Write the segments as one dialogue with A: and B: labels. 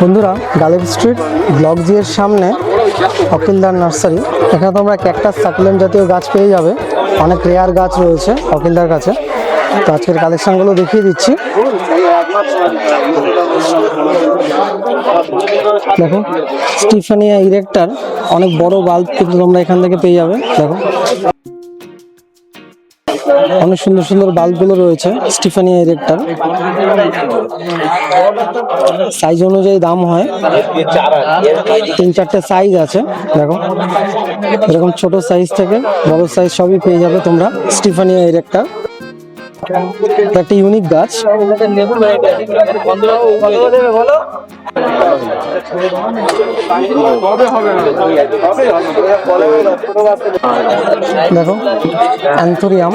A: বন্ধুরা, Ghalib street, block এর সামনে অকিলদার নার্সারি। এখানে তোমরা ক্যাকটাস, সাকুলেন্ট জাতীয় গাছ পেয়ে যাবে। অনেক রেয়ার গাছ রয়েছে অকিলদার কাছে। তো আজকের কালেকশনগুলো দেখিয়ে দিচ্ছি। দেখো স্টিফানিয়া ইরেক্টার অনেক বড় বাল্ব কিন্তু তোমরা এখান থেকে পেয়ে যাবে। দেখো। অনেক সুন্দর সুন্দর বাল্বগুলো রয়েছে স্টিফানিয়া ইরেক্টার সাইজ অনুযায়ী দাম হয়। তিন চারটে সাইজ আছে, দেখো। এরকম ছোট সাইজ থেকে বড় সাইজ সবই পেয়ে যাবে তোমরা। স্টিফানিয়া ইরেক্টার একটা ইউনিক গাছ। দেখো anthurium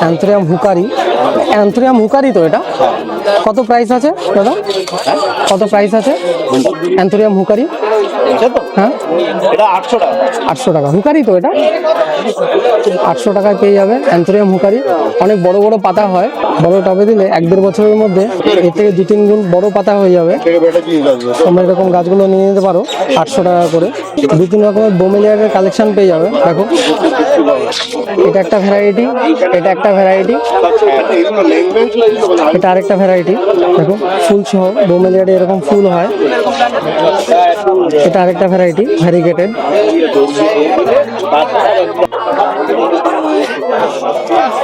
A: anthurium hookeri anthurium hookeri তো এটা। কত প্রাইস আছে, দাদা? কত প্রাইস আছে? অ্যান্থোরিয়াম হুকারি হ্যাঁ?
B: এটা আটশো টাকা।
A: আটশো টাকা। হুকারি তো এটা। আটশো টাকায় পেয়ে যাবে অ্যান্থোরিয়াম হুকারি অনেক বড় বড় পাতা হয়, বড় টবে দিলে এক দেড় বছরের মধ্যে এর থেকে দু তিন গুণ বড় পাতা হয়ে যাবে। তোমরা এরকম গাছগুলো নিয়ে নিতে পারো, আটশো টাকা করে। দু তিন রকমের বোমেলিয়ারের কালেকশন পেয়ে যাবে, দেখো। এটা একটা ভ্যারাইটি এটা একটা ভ্যারাইটি এটা আরেকটা ভ্যারাইটি দেখো। ফুল সহ বোমেলিয়ারে এরকম ফুল হয়। এটা আরেকটা ভ্যারাইটি ভ্যারিগেটেড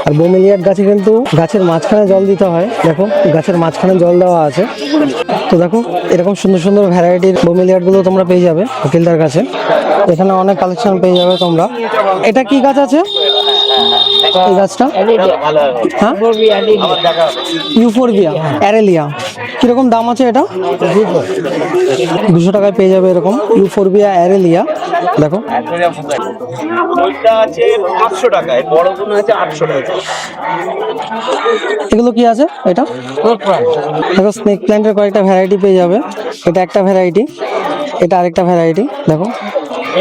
A: আর বোমেলিয়ার গাছে কিন্তু গাছের মাঝখানে জল দিতে হয়। দেখো, গাছের মাঝখানে জল দেওয়া আছে। তো দেখো, এরকম সুন্দর সুন্দর ভ্যারাইটির বোমেলিয়ারগুলো তোমরা পেয়ে যাবে উকিলদার কাছে। এখানে অনেক কালেকশন পেয়ে যাবে তোমরা। এটা কি গাছ আছে? এই গাছটা? হ্যাঁ? Euphorbia, aralia. কীরকম দাম আছে এটা? দুশো টাকায় পেয়ে যাবে এরকম। Euphorbia, aralia. দেখো।
B: ওইটা আছে পাঁচশো টাকায় বড়গুলো আছে আটশো টাকা
A: এগুলো কি আছে? এটা? দেখো স্নেক প্ল্যান্টের কয়েকটা ভ্যারাইটি পেয়ে যাবে। এটা একটা ভ্যারাইটি এটা আরেকটা ভ্যারাইটি দেখো।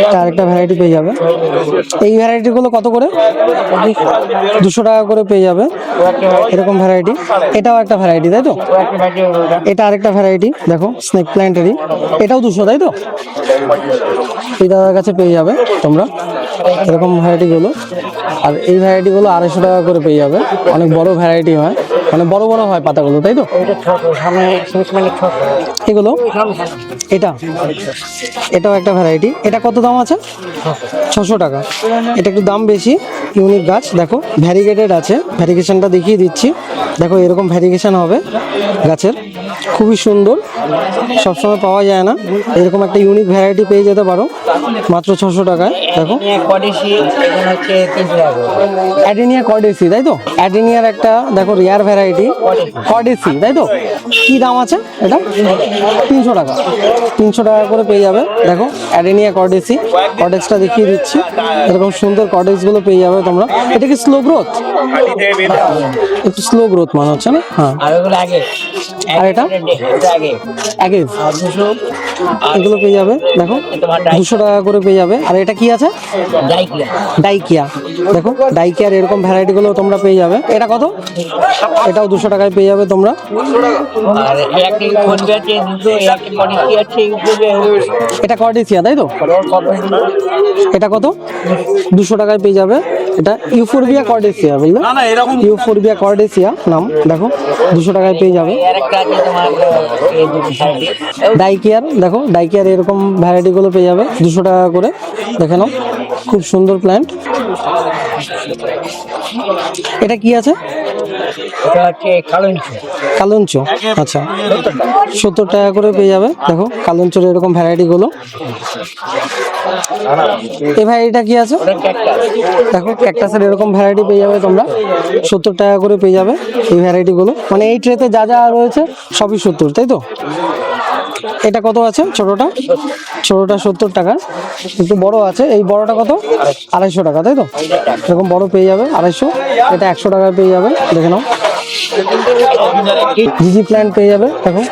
A: এটা আরেকটা ভ্যারাইটি পেয়ে যাবে। এই ভ্যারাইটিগুলো কত করে? দুশো টাকা করে পেয়ে যাবে। এরকম ভ্যারাইটি এটাও একটা ভ্যারাইটি তাই তো? এটা আরেকটা ভ্যারাইটি দেখো স্নেক প্ল্যান্টেরই এটাও দুশো, তাই তো? এই দাদার কাছে পেয়ে যাবে তোমরা। এরকম ভ্যারাইটিগুলো আর এই ভ্যারাইটিগুলো আড়াইশো টাকা করে পেয়ে যাবে। অনেক বড় ভ্যারাইটি হয়। মানে বড় বড় হয় পাতাগুলো তাই তো? এগুলো? এটা? এটাও একটা ভ্যারাইটি এটা কত দাম আছে? ছশো টাকা। এটা একটু দাম বেশি ইউনিক গাছ। দেখো ভ্যারিগেটেড আছে। ভ্যারিগেশনটা দেখিয়ে দিচ্ছি। দেখো এরকম ভ্যারিগেশন হবে গাছের। খুবই সুন্দর। সবসময় পাওয়া যায় না। এরকম একটা ইউনিক ভ্যারাইটি পেয়ে যেতে পারো। মাত্র ছশো টাকায়। দেখো। অ্যাডিনিয়া কর্ডেসি তাই তো? অ্যাডেনিয়ার একটা দেখো রেয়ার ভ্যারাইটি কর্ডেসি তাই তো? কি দাম আছে এটা? তিনশো টাকা। তিনশো টাকা করে পেয়ে যাবে। দেখো অ্যাডেনিয়া কর্ডেসি কর্ডেক্সটা দেখিয়ে দিচ্ছি। এরকম সুন্দর কর্ডেক্সগুলো পেয়ে যাবে তোমরা। এটা কি স্লো গ্রোথ একটু স্লো গ্রোথ মনে হচ্ছে না? হ্যাঁ।
C: আর
A: এটা?
C: আগে।
A: এগুলো পেয়ে যাবে। দেখো দুশো টাকা করে পেয়ে যাবে। আর এটা কি আছে?
C: ডাইকিয়া
A: ডাইকিয়া দেখো ডাইকিয়ার এরকম ভ্যারাইটি গুলো তোমরা পেয়ে যাবে। এটা কত? এটাও দুশো টাকায় পেয়ে যাবে তোমরা। এটা কর্ডিসিয়া তাই তো? এটা কত? দুশো টাকায় পেয়ে যাবে। এটা ইউফোরবিয়া কর্ডেসিয়া বুঝলে?
B: না না
A: ইউফোরবিয়া কর্ডেসিয়া নাম দেখো দুশো টাকায় পেয়ে যাবে। ডাইকিয়ার দেখো ডাইকিয়ার এরকম ভ্যারাইটিগুলো পেয়ে যাবে দুশো টাকা করে। দেখে নাও খুব সুন্দর প্ল্যান্ট এটা কি আছে?
C: এটা হচ্ছে কালঞ্চ।
A: কালঞ্চ? আচ্ছা। সত্তর টাকা করে পেয়ে যাবে। দেখো কালঞ্চের এরকম ভ্যারাইটি গুলো এই ভ্যারাইটিটা কি আছে? দেখো ক্যাকটাসের এরকম ভ্যারাইটি পেয়ে যাবে তোমরা। সত্তর টাকা করে পেয়ে যাবে এই ভ্যারাইটি গুলো মানে এই ট্রেতে যা যা রয়েছে সবই সত্তর তাই তো? এটা কত আছে ছোটটা? ছোটটা সত্তর টাকা। একটু বড় আছে, এই বড়টা কত? আড়াইশো টাকা, তাই তো? এরকম বড় পেয়ে যাবে, আড়াইশো। এটা একশো টাকায় পেয়ে যাবে, দেখে নাও। জিজি প্ল্যান্ট পেয়ে যাবে, দেখো।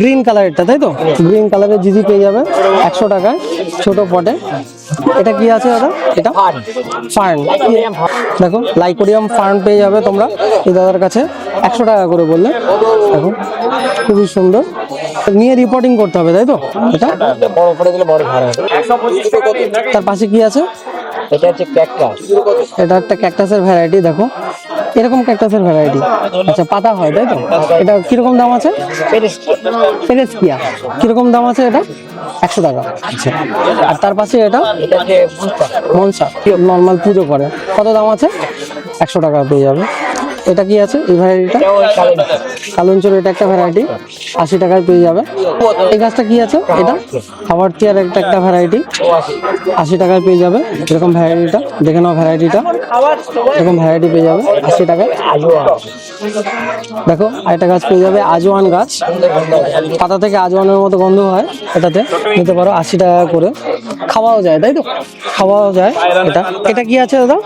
A: গ্রিন কালারেরটা, তাই তো? গ্রিন কালারের জিজি পেয়ে যাবে, একশো টাকায়, ছোট পটে। এটা কি আছে, দাদা? এটা? ফার্ন। দেখো, লাইকোরিয়াম ফার্ন পেয়ে যাবে তোমরা, এই দাদার কাছে। একশো টাকা করে বললে। দেখো, খুবই সুন্দর। নিয়ে রিপোর্টিং করতে হবে তাই তো? এটা?
C: বড় করে দিলে বড় ভাড়া
A: তার পাশে কি আছে?
C: এটা হচ্ছে ক্যাকটাস
A: এটা একটা ক্যাকটাসের ভ্যারাইটি দেখো। এরকম ক্যাকটাসের ভ্যারাইটি আচ্ছা পাতা হয় তাই তো? এটা কীরকম দাম আছে? পেরেসকিয়া কীরকম দাম আছে এটা? একশো টাকা। আচ্ছা। আর তার পাশে এটা? মনসা। নর্মাল পুজো করে। কত দাম আছে? একশো টাকা পেয়ে যাবে। এটা কি আছে? এই ভ্যারাইটিটা
C: ওই
A: এটা একটা ভ্যারাইটি আশি টাকায় পেয়ে যাবে। এই গাছটা কি আছে? এটা? খাবার টিয়ার একটা একটা ভ্যারাইটি আশি। টাকায় পেয়ে যাবে। এরকম ভ্যারাইটিটা দেখে নাও ভ্যারাইটিটা এরকম ভ্যারাইটি পেয়ে যাবে। আশি টাকায়। দেখো আরেকটা গাছ পেয়ে যাবে। আজওয়ান গাছ। পাতা থেকে আজওয়ানের মতো গন্ধ হয় এটাতে। নিতে পারো আশি টাকা করে। খাওয়াও যায় তাই তো? খাওয়াও যায় এটা। এটা কি আছে দাদা?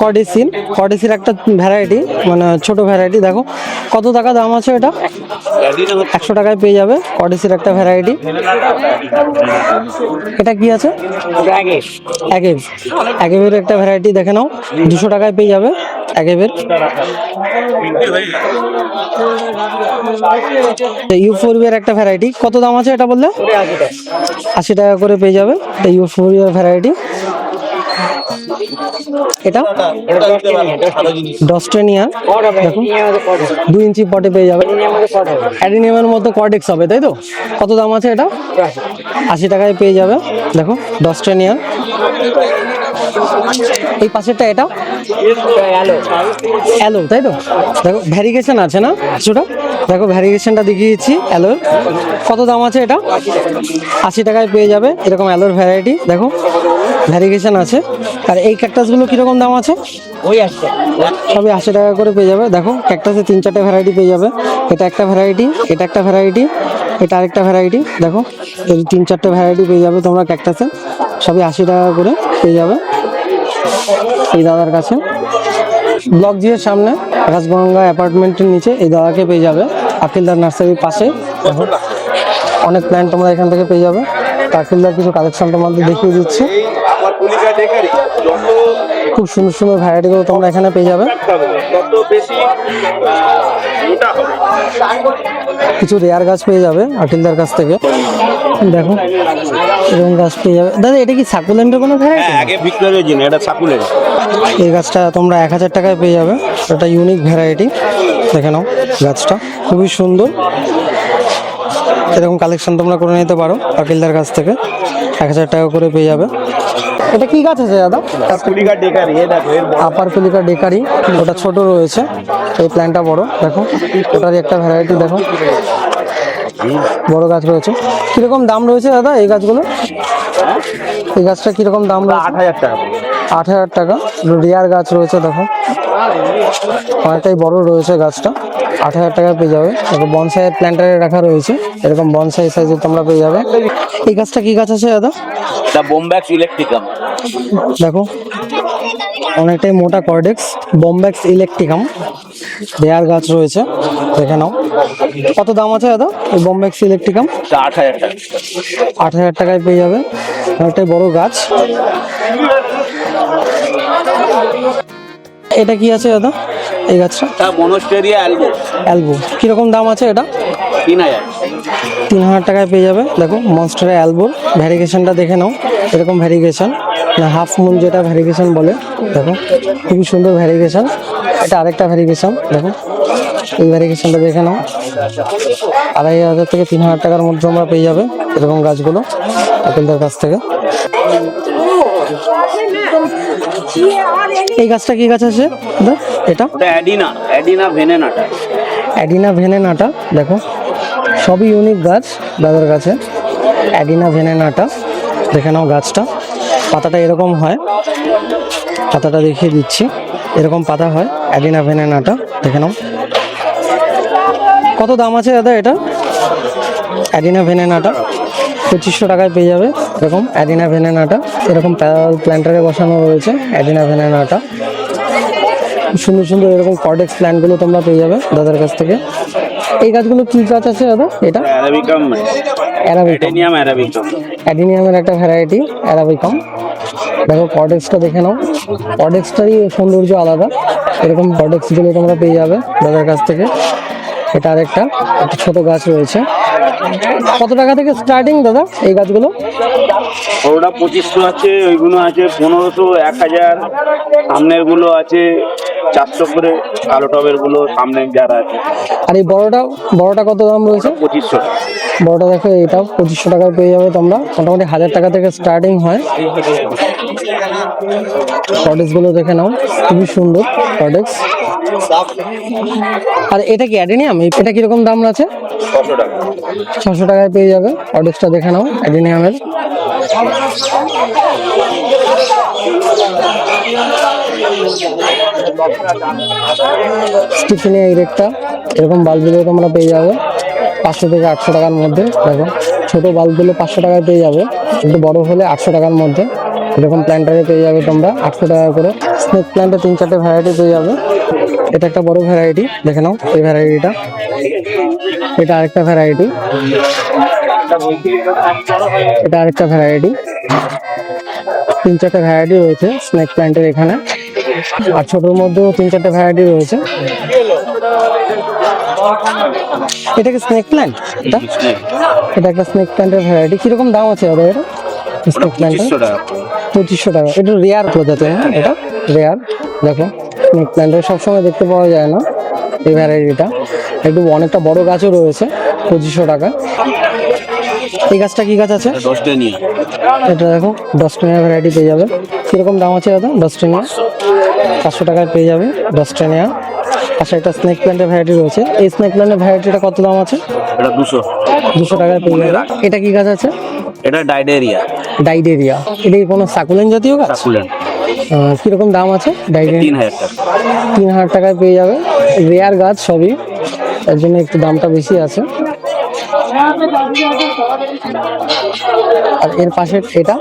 A: কডিসিন কডিসির একটা ভ্যারাইটি মানে ছোট ভ্যারাইটি দেখো। কত টাকা দাম আছে এটা? একশো টাকায় পেয়ে যাবে কডিসির একটা ভ্যারাইটি এটা কি আছে?
C: আগে
A: একেবের একটা ভ্যারাইটি দেখে নাও। দুশো টাকায় পেয়ে যাবে একেবের ইউফোরিয়ার একটা ভ্যারাইটি কত দাম আছে এটা বললে? আশি টাকা করে পেয়ে যাবে। ইউফোরিয়ার ভ্যারাইটি এটা?
C: এটা ভালো জিনিস।
A: ডস্টেনিয়া
C: কট হবে নিয়ে আমাদের কট হবে।
A: দুই ইঞ্চি পটে পেয়ে যাবে। অ্যাডিনিয়ামের মতো কর্ডেক্স হবে। তাই তো? কত দাম আছে এটা? আশি টাকায় পেয়ে যাবে। দেখো ডস্টেনিয়া এই পাশেরটা এটা?
C: অ্যালো
A: তাই তো? দেখো ভ্যারিগেশন আছে না কিছুটা? দেখো ভ্যারিগেশনটা দেখিয়েছি অ্যালোর কত দাম আছে এটা? আশি টাকায় পেয়ে যাবে এরকম অ্যালোর ভ্যারাইটি দেখো। ভ্যারিগেশন আছে। আর এই ক্যাকটাসগুলো কীরকম দাম আছে?
C: ওই আসছে।
A: সবই আশি টাকা করে পেয়ে যাবে। দেখো ক্যাকটাসে তিন চারটে ভ্যারাইটি পেয়ে যাবে। এটা একটা ভ্যারাইটি এটা একটা ভ্যারাইটি এটা আরেকটা ভ্যারাইটি দেখো এই তিন চারটে ভ্যারাইটি পেয়ে যাবে তোমরা ক্যাকটাসে সবই আশি টাকা করে পেয়ে যাবে এই দাদার কাছে। ব্লক জি এর সামনে আকাশগঙ্গা অ্যাপার্টমেন্টের নিচে এই দাদাকে পেয়ে যাবে। আকিলদার নার্সারির পাশে। দেখো অনেক প্ল্যান্ট তোমরা এখান থেকে পেয়ে যাবে। আকিলদার কিছু কালেকশন তোমাদের দেখিয়ে দিচ্ছি। খুব সুন্দর সুন্দর ভ্যারাইটিগুলো তোমরা এখানে পেয়ে যাবে। কিছু রেয়ার গাছ পেয়ে যাবে আকিলদার কাছ থেকে। দেখো এরকম গাছ পেয়ে যাবে। দাদা এটা কি সাকুলেন্টের কোনো ভ্যারাইটি
B: হ্যাঁ আগে এটা
A: এই গাছটা তোমরা এক হাজার টাকায় পেয়ে যাবে। এটা ইউনিক ভ্যারাইটি দেখে নাও গাছটা। খুবই সুন্দর। এরকম কালেকশন তোমরা করে নিতে পারো আকিলদার কাছ থেকে। এক হাজার টাকা করে পেয়ে যাবে। এটা কি গাছ আছে দাদা?
B: পুলিকা ডেকারি এ দেখো এর
A: আপার পিলিকা ডেকারি ওটা ছোট রয়েছে এই প্ল্যান্টটা বড় দেখো ওটারই একটা ভ্যারাইটি দেখো। বড় গাছ রয়েছে। কীরকম দাম রয়েছে দাদা এই গাছগুলো? এই গাছটা কীরকম দাম
B: আট হাজার টাকা।
A: আট হাজার টাকা। রেয়ার গাছ রয়েছে দেখো। অনেকটাই বড় রয়েছে গাছটা। আট হাজার টাকা পেয়ে যাবে। দেখো বনসাই প্ল্যান্টারে রাখা রয়েছে। এরকম বনসাই সাইজের তোমরা পেয়ে যাবে। এই গাছটা কি গাছ আছে দাদা?
B: বোমব্যাক্স ইলেকট্রিকাম
A: দেখো অনেকটাই মোটা কর্ডেক্স বম্ব্যাক্স ইলেকট্রিকাম রেয়ার গাছ রয়েছে দেখে নাও। কত দাম আছে দাদা এই বম্ব্যাক্স ইলেকট্রিকাম
B: আট হাজার টাকা।
A: আট হাজার টাকায় পেয়ে যাবে। অনেকটাই বড় গাছ। এটা কি আছে দাদা? এই গাছটা?
B: Monstera albo.
A: অ্যালবো। কীরকম দাম আছে এটা?
B: তিন হাজার।
A: তিন হাজার টাকায় পেয়ে যাবে। দেখো মনস্টারের অ্যালবোর ভ্যারিগেশনটা দেখে নাও এরকম ভ্যারিগেশন। হাফ মুন যেটা ভ্যারিগেশন বলে দেখো খুবই সুন্দর ভ্যারিগেশন। এটা আরেকটা ভ্যারিগেশন দেখো এই ভ্যারিগেশনটা দেখে নাও। আড়াই হাজার থেকে তিন হাজার টাকার মধ্যে তোমরা পেয়ে যাবে এরকম গাছগুলো আপিলদের কাছ থেকে। এই গাছটা কি গাছ আছে? দাদা এটা?
B: অ্যাডিনা অ্যাডিনা ভেনেনাটা।
A: অ্যাডিনা ভেনেনাটা দেখো। সবই ইউনিক গাছ দাদার কাছে। অ্যাডিনা ভেনেনাটা দেখে নাও গাছটা। পাতাটা এরকম হয়। পাতাটা দেখিয়ে দিচ্ছি। এরকম পাতা হয় অ্যাডিনা ভেনেনাটা দেখে নাও। কত দাম আছে দাদা এটা? অ্যাডিনা ভেনেনাটা পঁচিশশো টাকায় পেয়ে যাবে। এরকম অ্যাডিনা ভেনেনাটা এরকম প্ল্যান্টারে বসানো রয়েছে অ্যাডিনা ভেনেনাটা। সুন্দর সুন্দর এরকম কর্ডেক্স প্ল্যান্টগুলো তোমরা পেয়ে যাবে দাদার কাছ থেকে। এই গাছগুলো কি গাছ আছে দাদা? এটা?
B: অ্যারাবিকাম।
A: অ্যারাবিকাম।
B: অ্যারাবিকাম।
A: অ্যাডিনিয়ামের একটা ভ্যারাইটি অ্যারাবিকাম। দেখো কর্ডেক্সটা দেখে নাও। কর্ডেক্সটারই সৌন্দর্য আলাদা। এরকম কর্ডেক্সগুলো তোমরা পেয়ে যাবে দাদার কাছ থেকে। এটা আরেকটা একটা ছোট গাছ রয়েছে। কত টাকা থেকে স্টার্টিং দাদা এই গাছগুলো?
B: ওটা পঁচিশশো আছে ওইগুলো আছে পনেরোশো এক হাজার। সামনেরগুলো আছে চারশো করে কালো টবেরগুলো সামনে যারা আছে।
A: আর এই বড়টা বড়টা কত দাম রয়েছে?
B: পঁচিশশো।
A: বড়টা দেখো এটাও পঁচিশশো টাকা পেয়ে যাবে তোমরা। মোটামুটি হাজার টাকা থেকে স্টার্টিং হয়। কটেক্সগুলো দেখে নাও খুবই সুন্দর কটেক্স আর এটা কি অ্যাডেনিয়াম? এটা কীরকম দাম আছে? ছশো টাকায় পেয়ে যাবে। কটেক্সটা দেখে নাও অ্যাডেনিয়ামের। স্টিফিনিয়া ইরেকটা এরকম বাল্বগুলো তোমরা পেয়ে যাবে। পাঁচশো থেকে আটশো টাকার মধ্যে। দেখো ছোট বাল্বগুলো পাঁচশো টাকায় পেয়ে যাবে। একটু বড় হলে আটশো টাকার মধ্যে। এরকম প্ল্যান্টারে পেয়ে যাবে তোমরা আটশো টাকা করে। স্নেক প্ল্যান্টে তিন চারটে ভ্যারাইটি পেয়ে যাবে। এটা একটা বড় ভ্যারাইটি দেখে নাও এই ভ্যারাইটিটা এটা আরেকটা ভ্যারাইটি এটা আরেকটা ভ্যারাইটি তিন চারটে ভ্যারাইটি রয়েছে স্নেক প্ল্যান্টের এখানে। আর ছোটোর মধ্যেও তিন চারটে ভ্যারাইটি রয়েছে। এটা কি স্নেক প্ল্যান্ট এটা? এটা একটা স্নেক প্ল্যান্টের ভ্যারাইটি কীরকম দাম আছে এটা স্নেক প্ল্যান্টের
B: পঁচিশশো টাকা।
A: এটা রেয়ার প্রজাতি হ্যাঁ? এটা রেয়ার দেখো স্নেক প্ল্যান্টের সবসময় দেখতে পাওয়া যায় না এই ভ্যারাইটিটা একটু অনেকটা বড় গাছও রয়েছে পঁচিশশো টাকা। এই গাছটা কি গাছ আছে? এটা দেখো ডস্টেনিয়া ভ্যারাইটি পেয়ে যাবে। কীরকম দাম আছে দাদা ডস্টেনিয়া পাঁচশো টাকায় পেয়ে যাবে ডস্টেনিয়া পাশে একটা স্নেক প্ল্যান্টের ভ্যারাইটি রয়েছে। এই স্নেক প্ল্যান্টের ভ্যারাইটিটা কত দাম আছে?
B: এটা দুশো।
A: দুশো টাকায় পেয়ে যাবে। এটা কি গাছ আছে?
B: এটা ডাইডেরিয়া
A: ডাইডেরিয়া। এটা কি কোনো সাকুলেন জাতীয় গাছ?
B: সাকুলেন
A: কীরকম দাম আছে ডাইডেরিয়া?
B: তিন হাজার টাকা।
A: তিন হাজার টাকায় পেয়ে যাবে। রেয়ার গাছ সবই। তার জন্য একটু দামটা বেশি আছে। আর এর পাশে এটা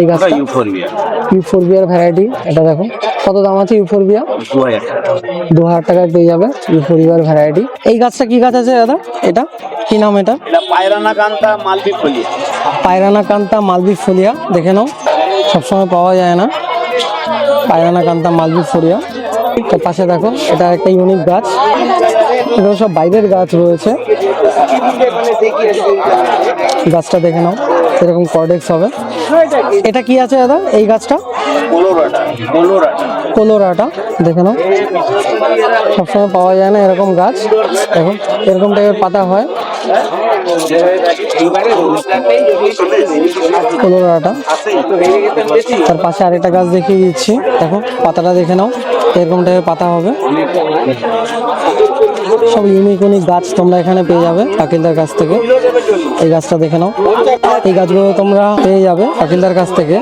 A: এই গাছটা।
B: ইউফোরিয়া
A: ইউফোরবিয়ার ভ্যারাইটি এটা দেখো। কত দাম আছে ইউফোরবিয়া
B: দু হাজার
A: টাকায় পেয়ে যাবে ইউফোরবিয়ার ভ্যারাইটি এই গাছটা কি গাছ আছে দাদা? এটা? কি নাম এটা?
B: এটা পায়রানা কান্তা মালপি ফলিয়া।
A: পায়রানা কান্তা মালবি ফলিয়া দেখে নাও। সবসময় পাওয়া যায় না। পায়রানা কান্তা মালবি ফলিয়া। তো পাশে দেখো এটা একটা ইউনিক গাছ। এগুলো সব বাইরের গাছ রয়েছে। গাছটা দেখে নাও এরকম কর্ডেক্স হবে। এটা কি আছে দাদা, এই গাছটা?
B: কোলোরাটা,
A: দেখে নাও। সবসময় পাওয়া যায় না এরকম গাছ। দেখো এরকম টাইপের পাতা হয়। কোলোরাটা। তার পাশে আরেকটা গাছ দেখিয়ে দিচ্ছি। দেখো পাতাটা দেখে নাও, এরকম টাইপের পাতা হবে। সব ইউনিক ইউনিক গাছ তোমরা এখানে পেয়ে যাবে পাকিলদার কাছ থেকে। এই গাছটা দেখে নাও। এই গাছগুলো তোমরা পেয়ে যাবে পাকিলদার কাছ থেকে।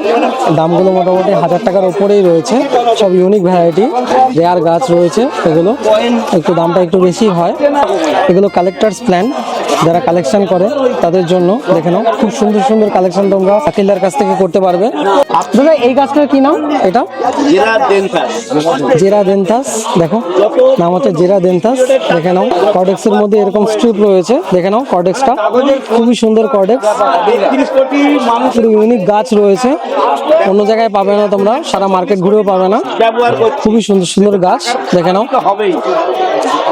A: দামগুলো মোটামুটি হাজার টাকার উপরেই রয়েছে। সব ইউনিক ভ্যারাইটি রেয়ার গাছ রয়েছে এগুলো। একটু দামটা একটু বেশি হয়। এগুলো কালেক্টার্স প্ল্যান যারা কালেকশন করে তাদের জন্য দেখে নাও খুব সুন্দর সুন্দর কালেকশন তোমরা কাকিলদার কাছ থেকে করতে পারবে। দাদা এই গাছটার কি নাম? এটা?
B: জেরা
A: দেন্থাস। দেখো নাম হচ্ছে জেরা দেন্থাস দেখে নাও কর্ডেক্সের মধ্যে এরকম স্ট্রিপ রয়েছে দেখে নাও কর্ডেক্সটা খুবই সুন্দর কর্ডেক্স ইউনিক গাছ রয়েছে অন্য জায়গায় পাবে না তোমরা সারা মার্কেট ঘুরেও পাবে না। খুবই সুন্দর সুন্দর গাছ দেখে নাও।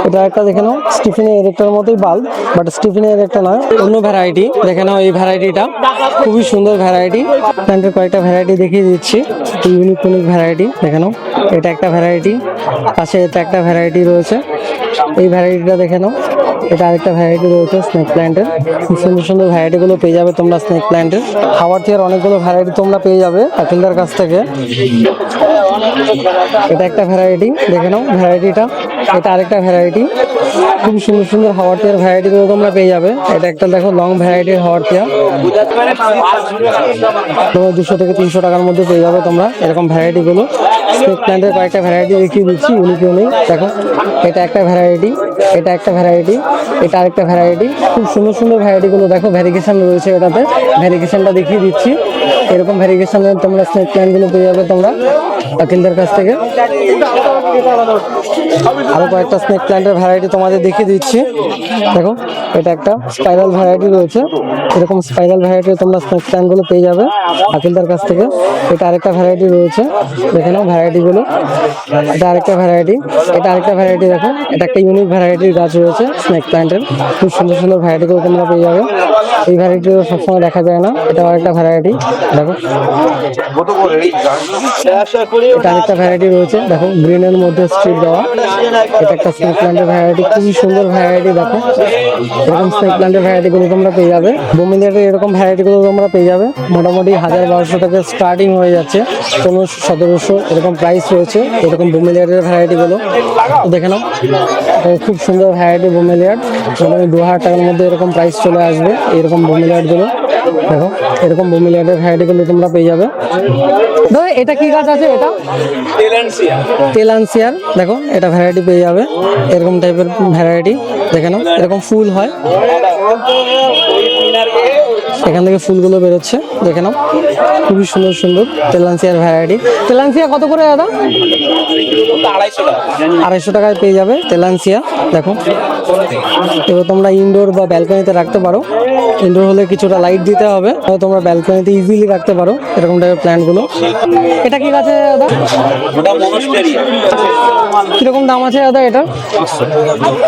A: এটা একটা দেখে নাও স্টিফেন এরেক্টার মতোই বাল্ব বাট স্টিফেন এরেক্টা নয়, অন্য ভ্যারাইটি দেখে নাও এই ভ্যারাইটিটা খুবই সুন্দর ভ্যারাইটি প্ল্যান্টের কয়েকটা ভ্যারাইটি দেখিয়ে দিচ্ছি। ইউনিক ভ্যারাইটি দেখে নাও, এটা একটা ভ্যারাইটি পাশে এটা একটা ভ্যারাইটি রয়েছে। এই ভ্যারাইটিটা দেখে নাও, এটা আরেকটা ভ্যারাইটি রয়েছে স্নেক প্ল্যান্টের খুব সুন্দর সুন্দর ভ্যারাইটিগুলো পেয়ে যাবে তোমরা স্নেক প্ল্যান্টের খাবার থেকে অনেকগুলো ভ্যারাইটি তোমরা পেয়ে যাবে আকিলদার কাছ থেকে। এটা একটা ভ্যারাইটি দেখে নাও ভ্যারাইটিটা এটা আরেকটা ভ্যারাইটি খুব সুন্দর সুন্দর হাওয়ার টিয়ার ভ্যারাইটি গুলো তোমরা পেয়ে যাবে। এটা একটা দেখো লং ভ্যারাইটির হাওয়ার টিয়া তোমার দুশো থেকে তিনশো টাকার মধ্যে পেয়ে যাবে তোমরা এরকম ভ্যারাইটি গুলো। প্ল্যান্টের কয়েকটা ভ্যারাইটি দেখিয়ে দিচ্ছি ইউনিক ইউনিক দেখো, এটা একটা ভ্যারাইটি এটা একটা ভ্যারাইটি এটা আরেকটা ভ্যারাইটি খুব সুন্দর সুন্দর ভ্যারাইটি গুলো দেখো ভ্যারিগেশন রয়েছে এটাতে। ভ্যারিগেশনটা দেখিয়ে দিচ্ছি। এরকম ভ্যারিগেশনের তোমরা স্নেক প্ল্যান্টগুলো পেয়ে যাবে তোমরা। আকিলদের কাছ থেকে। আরও কয়েকটা স্নেক প্ল্যান্টের ভ্যারাইটি তোমাদের দেখিয়ে দিচ্ছি। দেখো, এটা একটা স্পাইরাল ভ্যারাইটি রয়েছে। এরকম স্পাইরাল ভ্যারাইটি তোমরা স্নেক প্ল্যান্টগুলো পেয়ে যাবে আকিলদার কাছ থেকে। এটা আরেকটা ভ্যারাইটি রয়েছে। দেখে নাও ভ্যারাইটি গুলো। এটা আরেকটা ভ্যারাইটি এটা আরেকটা ভ্যারাইটি দেখো। এটা একটা ইউনিক ভ্যারাইটির গাছ রয়েছে স্নেক প্ল্যান্টের খুব সুন্দর সুন্দর ভ্যারাইটি গুলো তোমরা পেয়ে যাবে। এই ভ্যারাইটি সবসময় দেখা যায় না। এটা আরেকটা ভ্যারাইটি দেখো। এটা আরেকটা ভ্যারাইটি রয়েছে। দেখো গ্রিনের মধ্যে স্ট্রিপ দেওয়া। এটা একটা স্নেক প্ল্যান্টের ভ্যারাইটি খুবই সুন্দর ভ্যারাইটি দেখো। এরকম স্নেক প্ল্যান্টের ভ্যারাইটি গুলো তোমরা পেয়ে যাবে। বোমিলিয়াটের এরকম ভ্যারাইটি গুলো তোমরা পেয়ে যাবে। মোটামুটি হাজার বারোশো থেকে স্টার্টিং হয়ে যাচ্ছে। পনেরোশো সতেরোশো এরকম প্রাইস রয়েছে, এরকম বোমিলিয়াটের ভ্যারাইটি গুলো। দেখে নাও। খুব সুন্দর ভ্যারাইটি বোমিলিয়াট মোটামুটি দু হাজার টাকার মধ্যে এরকম প্রাইস চলে আসবে, এরকম বোমিলিয়াটগুলো। দেখো এরকম বোমিলিয়াটের ভ্যারাইটি গুলো তোমরা পেয়ে যাবে। দাদা এটা কি গাছ আছে এটা? তেলানসিয়ার দেখো এটা ভ্যারাইটি পেয়ে যাবে। এরকম টাইপের ভ্যারাইটি দেখে নাও এরকম ফুল হয়। এখান থেকে ফুলগুলো বেরোচ্ছে দেখে নাও খুবই সুন্দর সুন্দর তেলানসিয়ার ভ্যারাইটি তেলানসিয়া কত করে দাদা? আড়াইশো টাকায় পেয়ে যাবে তেলানসিয়া দেখো। এবার তোমরা ইনডোর বা ব্যালকনিতে রাখতে পারো। ইনডোর হলে কিছুটা লাইট দিতে হবে। তোমরা ব্যালকনিতে ইজিলি রাখতে পারো এরকম টাইপের প্ল্যান্টগুলো। এটা কি গাছে, দাদা? কীরকম দাম আছে, দাদা এটা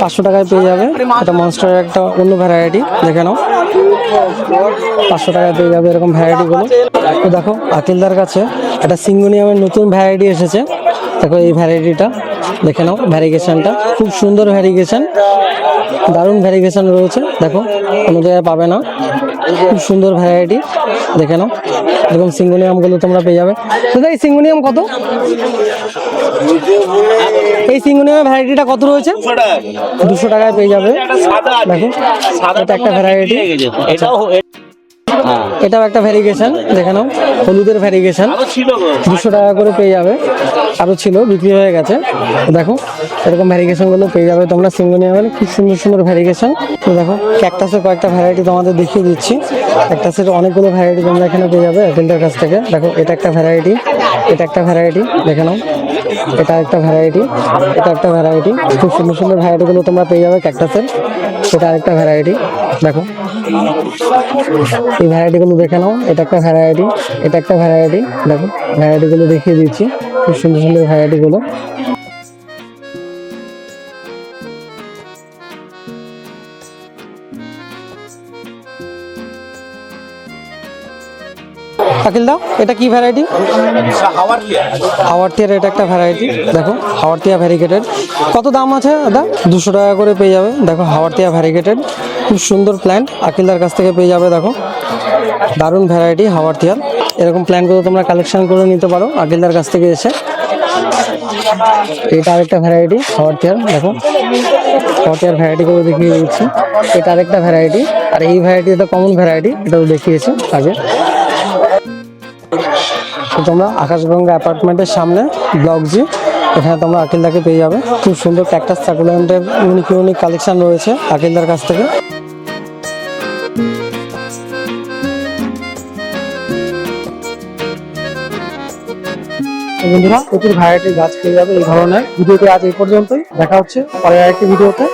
A: পাঁচশো টাকায় পেয়ে যাবে। এটা মনস্টারের একটা অন্য ভ্যারাইটি দেখে নাও। পাঁচশো টাকায় পেয়ে যাবে এরকম ভ্যারাইটি গুলো। তো দেখো আকিলদার কাছে একটা সিঙ্গোনিয়ামের নতুন ভ্যারাইটি এসেছে। দেখো এই ভ্যারাইটিটা দেখে নাও ভ্যারিগেশনটা খুব সুন্দর ভ্যারিগেশন দারুণ ভ্যারিগেশন রয়েছে। দেখো, কোনো জায়গায় পাবে না। খুব সুন্দর ভ্যারাইটি দেখে নাও। এরকম সিঙ্গোনিয়ামগুলো তোমরা পেয়ে যাবে। দাদা, এই সিঙ্গোনিয়াম কত? এই সিঙ্গোনিয়াম ভ্যারাইটিটা কত রয়েছে? দুশো টাকায় পেয়ে যাবে। দেখো, এটা একটা ভ্যারাইটি
C: এটাও
A: একটা ভ্যারিগেশন দেখে নাও, হলুদের ভ্যারিগেশন দুশো টাকা করে পেয়ে যাবে। আরও ছিল, বিক্রি হয়ে গেছে। দেখো, এরকম ভ্যারিগেশনগুলো পেয়ে যাবে তোমরা সিঙ্গোনিয়ামের খুব সুন্দর সুন্দর ভ্যারিগেশন। তো দেখো, ক্যাকটাসের কয়েকটা ভ্যারাইটি তোমাদের দেখিয়ে দিচ্ছি। ক্যাকটাসের অনেকগুলো ভ্যারাইটি তোমরা এখানে পেয়ে যাবে অ্যাপেলটার কাছ থেকে। দেখো, এটা একটা ভ্যারাইটি এটা একটা ভ্যারাইটি দেখে নাও। এটা একটা ভ্যারাইটি এটা একটা ভ্যারাইটি খুব সুন্দর সুন্দর ভ্যারাইটিগুলো তোমরা পেয়ে যাবে ক্যাকটাসের। এটা আরেকটা ভ্যারাইটি দেখো। এই ভ্যারাইটিগুলো দেখে নাও, এটা একটা ভ্যারাইটি এটা একটা ভ্যারাইটি দেখো। ভ্যারাইটিগুলো দেখিয়ে দিচ্ছি। খুব সুন্দর সুন্দর ভ্যারাইটিগুলো আকিল দাও, এটা কি ভ্যারাইটি হাওয়ার টিয়ার এটা একটা ভ্যারাইটি দেখো হাওয়ার টিয়া ভ্যারিগেটেড কত দাম আছে, দাদা? দুশো টাকা করে পেয়ে যাবে। দেখো হাওয়ার টিয়া ভ্যারিগেটেড খুব সুন্দর প্ল্যান্ট আকিলদার কাছ থেকে পেয়ে যাবে, দেখো। দারুণ ভ্যারাইটি হাওয়ার এরকম প্ল্যান্টগুলো তোমরা কালেকশন করে নিতে পারো আকিলদার কাছ থেকে এসে। এটা আরেকটা ভ্যারাইটি হাওয়ার টিয়ার দেখো। হাওয়ার টিয়ার ভ্যারাইটিগুলো দেখিয়ে দিচ্ছি। এটা আরেকটা ভ্যারাইটি আর এই ভ্যারাইটি তো কমন ভ্যারাইটি এটাও দেখিয়েছে আগে তোমরা আকাশগঙ্গা অ্যাপার্টমেন্টের সামনে ব্লক জি এখানে তোমরা আকিলদাকে পেয়ে যাবে। খুব সুন্দর ক্যাকটাস সাকুলেন্টের ইউনিক ইউনিক কালেকশন রয়েছে আকিলদার কাছ থেকে। বন্ধুরা, প্রচুর ভ্যারাইটির গাছ পেয়ে যাবে এই ধরনের। ভিডিওটি আজ এই পর্যন্তই। দেখা হচ্ছে পরের আরেকটি ভিডিওতে।